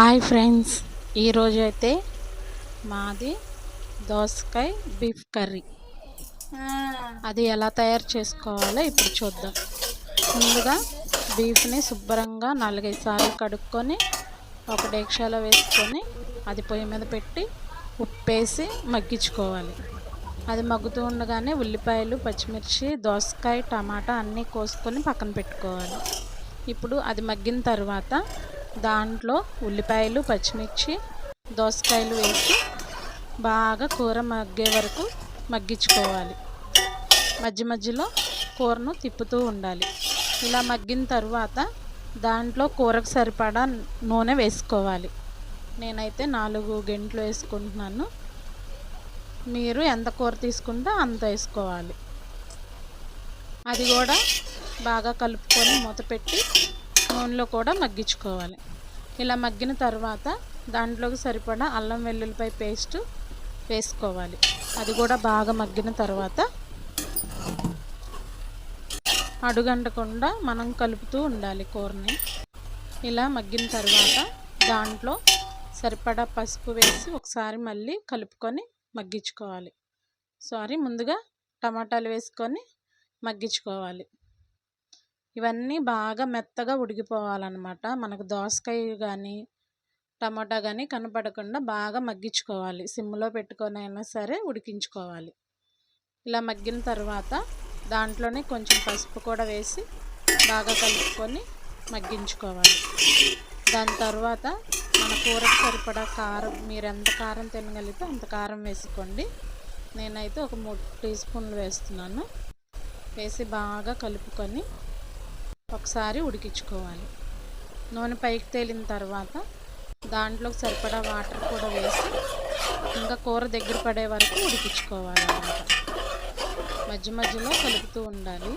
Hi friends ఈరోజు అయితే మాది దోసకాయ బీఫ్ కర్రీ. అది ఎలా తయారు చేసుకోవాలో ఇప్పుడు చూద్దాం. ముందుగా బీఫ్ని శుభ్రంగా నాలుగైదు సార్లు కడుక్కొని ఒక డేక్షాలో వేసుకొని అది పొయ్యి మీద పెట్టి ఉప్పేసి మగ్గించుకోవాలి. అది మగ్గుతూ ఉండగానే ఉల్లిపాయలు పచ్చిమిర్చి దోసకాయ టమాటా అన్నీ కోసుకొని పక్కన పెట్టుకోవాలి. ఇప్పుడు అది మగ్గిన తర్వాత దాంట్లో ఉల్లిపాయలు పచ్చిమిర్చి దోసకాయలు వేసి బాగా కూర మగ్గే వరకు మగ్గించుకోవాలి. మధ్య మధ్యలో కూరను తిప్పుతూ ఉండాలి. ఇలా మగ్గిన తర్వాత దాంట్లో కూరకు సరిపడా నూనె వేసుకోవాలి. నేనైతే నాలుగు గంటలు వేసుకుంటున్నాను. మీరు ఎంత కూర తీసుకుంటే అంత వేసుకోవాలి. అది కూడా బాగా కలుపుకొని మూత పెట్టి నూనెలో కూడా మగ్గించుకోవాలి. ఇలా మగ్గిన తర్వాత దాంట్లోకి సరిపడా అల్లం వెల్లుల్లిపాయ పేస్ట్ వేసుకోవాలి. అది కూడా బాగా మగ్గిన తర్వాత అడుగంటకుండా మనం కలుపుతూ ఉండాలి కూరని. ఇలా మగ్గిన తర్వాత దాంట్లో సరిపడా పసుపు వేసి ఒకసారి మళ్ళీ కలుపుకొని మగ్గించుకోవాలి. సారీ ముందుగా టమాటాలు వేసుకొని మగ్గించుకోవాలి. ఇవన్నీ బాగా మెత్తగా ఉడికిపోవాలన్నమాట. మనకు దోసకాయ కానీ టమాటా కానీ కనపడకుండా బాగా మగ్గించుకోవాలి. సిమ్లో పెట్టుకొని అయినా సరే ఉడికించుకోవాలి. ఇలా మగ్గిన తర్వాత దాంట్లోనే కొంచెం పసుపు కూడా వేసి బాగా కలుపుకొని మగ్గించుకోవాలి. దాని తర్వాత మన కూరకు సరిపడా కారం మీరు ఎంత కారం తినగలిగితే అంత కారం వేసుకోండి. నేనైతే ఒక మూడు టీ స్పూన్లు వేస్తున్నాను. వేసి బాగా కలుపుకొని ఒకసారి ఉడికించుకోవాలి. నూనె పైకి తేలిన తర్వాత దాంట్లోకి సరిపడా వాటర్ కూడా వేసి ఇంకా కూర దగ్గర పడే వరకు ఉడికించుకోవాలి అన్నమాట. మధ్య మధ్యలో కలుపుతూ ఉండాలి.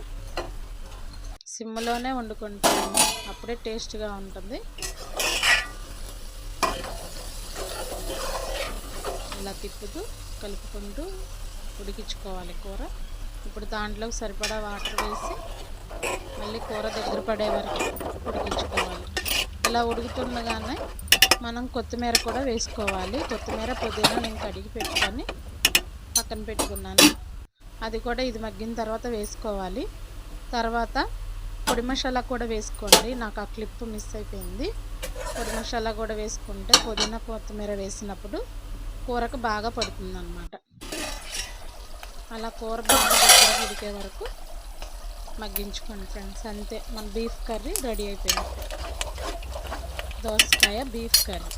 సిమ్లోనే వండుకుంటాము. అప్పుడే టేస్ట్గా ఉంటుంది. ఇలా తిప్పుతూ కలుపుకుంటూ ఉడికించుకోవాలి కూర. ఇప్పుడు దాంట్లోకి సరిపడా వాటర్ వేసి మళ్ళీ కూర దగ్గర పడే వరకు ఉడికించుకోవాలి. ఇలా ఉడుకుతుండగానే మనం కొత్తిమీర కూడా వేసుకోవాలి. కొత్తిమీర పుదీనా నేను కడిగి పెట్టుకొని పక్కన పెట్టుకున్నాను. అది కూడా ఇది మగ్గిన తర్వాత వేసుకోవాలి. తర్వాత పొడి మసాలా కూడా వేసుకోండి. నాకు ఆ క్లిప్ మిస్ అయిపోయింది. పొడి మసాలా కూడా వేసుకుంటే పుదీనా కొత్తిమీర వేసినప్పుడు కూరకు బాగా పడుతుంది అన్నమాట అలా కూర బాగా దగ్గర ఉడికే వరకు మగ్గించుకోండి ఫ్రెండ్స్. అంతే మన బీఫ్ కర్రీ రెడీ అయిపోయింది. దోసకాయ బీఫ్ కర్రీ.